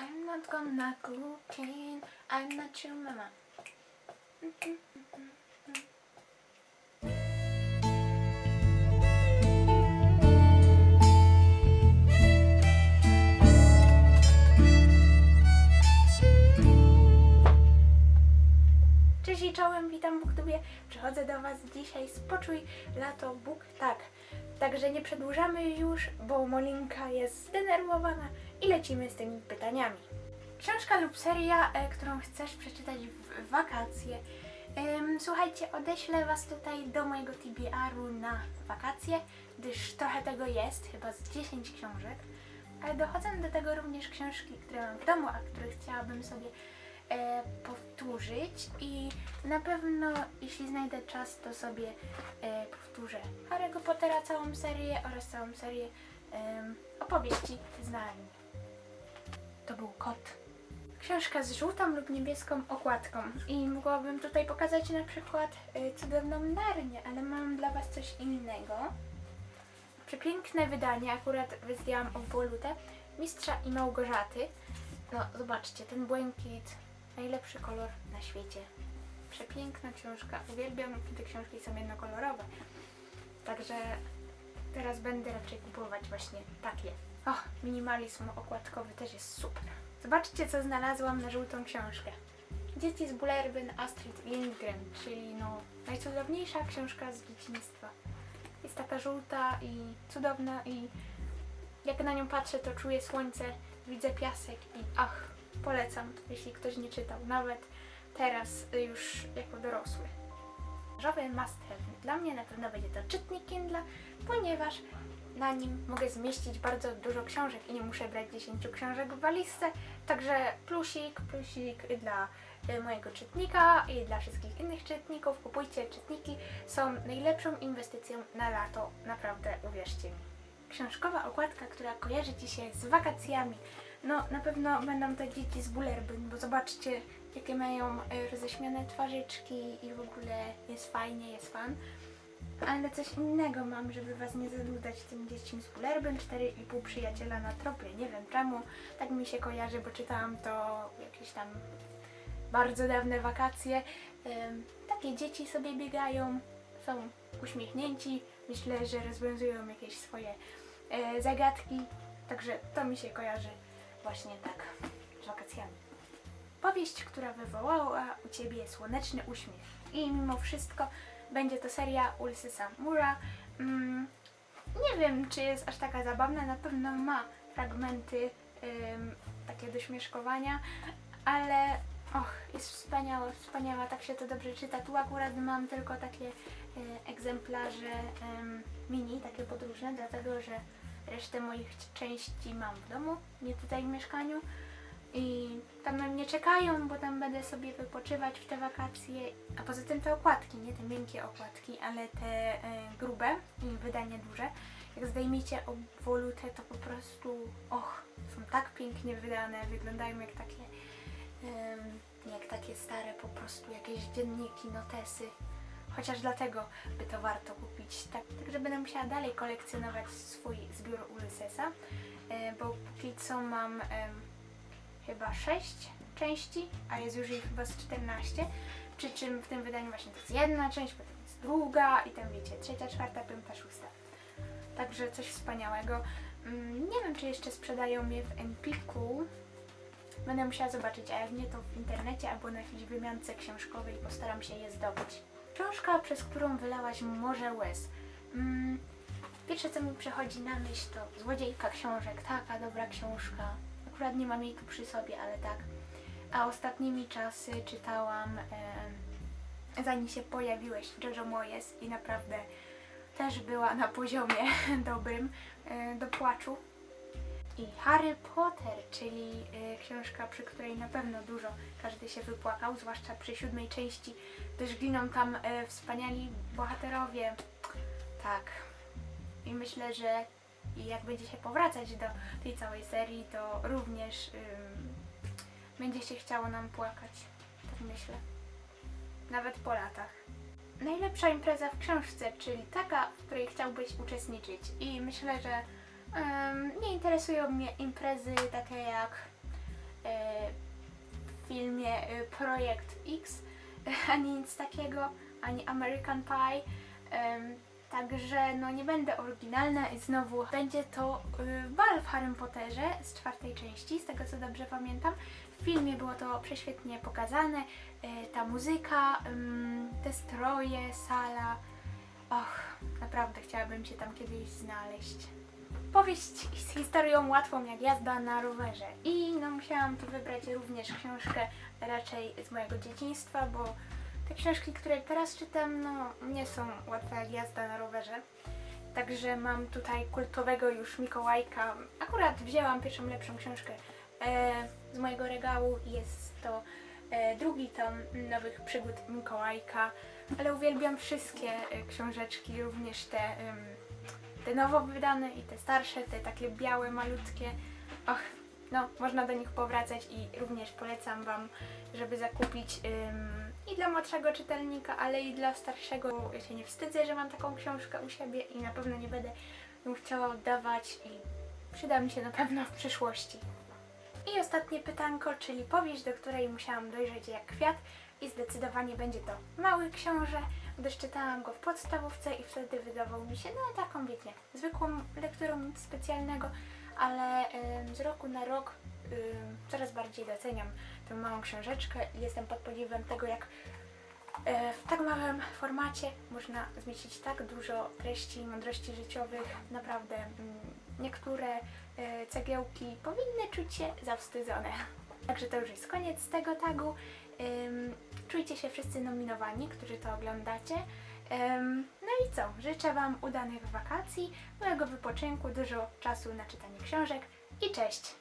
I'm not gonna complain. I'm not your mama. Mm -hmm, mm -hmm, mm -hmm. Booktubie. Przychodzę do Was dzisiaj z Poczuj Lato Book Tak. Także nie przedłużamy już, bo Molinka jest zdenerwowana i lecimy z tymi pytaniami. Książka lub seria, e, którą chcesz przeczytać w wakacje. Słuchajcie, odeślę Was tutaj do mojego TBR-u na wakacje, gdyż trochę tego jest, chyba z 10 książek. Ale dochodzą do tego również książki, które mam w domu, a które chciałabym sobie e, powtórzyć i na pewno jeśli znajdę czas, to sobie e, powtórzę Harry'ego Pottera całą serię oraz całą serię em, opowieści z Narni. To był kot. Książka z żółtą lub niebieską okładką i mogłabym tutaj pokazać na przykład e, cudowną Narnię, ale mam dla Was coś innego. Przepiękne wydanie, akurat zdjęłam obwolutę Mistrza i Małgorzaty. No, zobaczcie, ten błękit, najlepszy kolor na świecie. Przepiękna książka. Uwielbiam, kiedy książki są jednokolorowe. Także teraz będę raczej kupować właśnie takie. O, minimalizm okładkowy też jest super. Zobaczcie, co znalazłam na żółtą książkę. Dzieci z Bullerbyn Astrid Lindgren, czyli no najcudowniejsza książka z dzieciństwa. Jest taka żółta i cudowna i jak na nią patrzę, to czuję słońce, widzę piasek i ach, polecam, jeśli ktoś nie czytał, nawet teraz y, już jako dorosły. Żowy must have. Dla mnie na pewno będzie to czytnik Kindle, ponieważ na nim mogę zmieścić bardzo dużo książek i nie muszę brać 10 książek w walizce, także plusik, plusik dla y, mojego czytnika i dla wszystkich innych czytników. Kupujcie czytniki, są najlepszą inwestycją na lato, naprawdę uwierzcie mi książkowa okładka, która kojarzy Ci się z wakacjami. No, na pewno będą to dzieci z Bullerbyn, bo zobaczcie, jakie mają e, roześmiane twarzyczki i w ogóle jest fajnie, jest fan. Ale coś innego mam, żeby Was nie zanudzać tym dzieciom z Bullerbyn, 4,5 przyjaciela na tropie. Nie wiem czemu, tak mi się kojarzy, bo czytałam to jakieś tam bardzo dawne wakacje. Takie dzieci sobie biegają, są uśmiechnięci, myślę, że rozwiązują jakieś swoje e, zagadki, także to mi się kojarzy właśnie tak z wakacjami. Powieść, która wywołała u Ciebie słoneczny uśmiech i mimo wszystko będzie to seria Ulysesa Mura. Mm, nie wiem, czy jest aż taka zabawna, na pewno ma fragmenty em, takie do śmieszkowania, ale och, jest wspaniała, wspaniała, tak się to dobrze czyta. Tu akurat mam tylko takie e, egzemplarze em, mini, takie podróżne, dlatego że resztę moich części mam w domu, nie tutaj w mieszkaniu. I tam na mnie czekają, bo tam będę sobie wypoczywać w te wakacje. A poza tym te okładki, nie te miękkie okładki, ale te e, grube i wydanie duże. Jak zdejmiecie obwolutę, to po prostu, och, są tak pięknie wydane, wyglądają jak takie, em, jak takie stare po prostu jakieś dzienniki, notesy. Chociaż dlatego by to warto kupić. Tak, także będę musiała dalej kolekcjonować swój zbiór Ulyssesa, e, bo póki co mam em, chyba 6 części, a jest już ich chyba z 14. Przy czym w tym wydaniu właśnie to jest jedna część, potem jest druga i tam wiecie, trzecia, czwarta, piąta, szósta. Także coś wspaniałego. Mm, Nie wiem, czy jeszcze sprzedają je w Empiku. Będę musiała zobaczyć, a jak nie, to w internecie albo na jakiejś wymiance książkowej postaram się je zdobyć. Książka, przez którą wylałaś morze łez. Mm, pierwsze, co mi przychodzi na myśl, to Złodziejka książek. Taka dobra książka. Akurat nie mam jej tu przy sobie, ale tak. A ostatnimi czasy czytałam, e, zanim się pojawiłeś, Jojo Moyes i naprawdę też była na poziomie dobrym e, do płaczu. I Harry Potter, czyli e, książka, przy której na pewno dużo każdy się wypłakał, zwłaszcza przy siódmej części, gdyż giną tam e, wspaniali bohaterowie. Tak. I myślę, że jak będzie się powracać do tej całej serii, to również ym, będzie się chciało nam płakać. Tak myślę. Nawet po latach. Najlepsza impreza w książce, czyli taka, w której chciałbyś uczestniczyć. I myślę, że nie interesują mnie imprezy takie jak e, w filmie e, Projekt X, ani nic takiego, ani American Pie. Także no nie będę oryginalna i znowu będzie to y, bal w Harrym Potterze z czwartej części, z tego co dobrze pamiętam. W filmie było to prześwietnie pokazane, ta muzyka, te stroje, sala. Och, naprawdę chciałabym się tam kiedyś znaleźć. Powieść z historią łatwą jak jazda na rowerze. I no musiałam tu wybrać również książkę raczej z mojego dzieciństwa, bo te książki, które teraz czytam, no nie są łatwe jak jazda na rowerze. Także mam tutaj kultowego już Mikołajka. Akurat wzięłam pierwszą lepszą książkę e, z mojego regału. Jest to e, drugi tom nowych przygód Mikołajka. Ale uwielbiam wszystkie e, książeczki, również te, em, te nowo wydane i te starsze, te takie białe, malutkie. Och, no, można do nich powracać i również polecam Wam, żeby zakupić ym, i dla młodszego czytelnika, ale i dla starszego. Ja się nie wstydzę, że mam taką książkę u siebie i na pewno nie będę ją chciała oddawać i przyda mi się na pewno w przyszłości. I ostatnie pytanko, czyli powieść, do której musiałam dojrzeć jak kwiat i zdecydowanie będzie to Mały Książę, gdyż czytałam go w podstawówce i wtedy wydawał mi się, no taką wiecie, zwykłą lekturą, nic specjalnego, ale z roku na rok coraz bardziej doceniam tę małą książeczkę i jestem pod podziwem tego, jak e, w tak małym formacie można zmieścić tak dużo treści, mądrości życiowych. Naprawdę mm, niektóre e, cegiełki powinny czuć się zawstydzone. Także to już jest koniec tego tagu. Ym, czujcie się wszyscy nominowani, którzy to oglądacie. Ym, no i co? Życzę Wam udanych wakacji, miłego wypoczynku, dużo czasu na czytanie książek i cześć!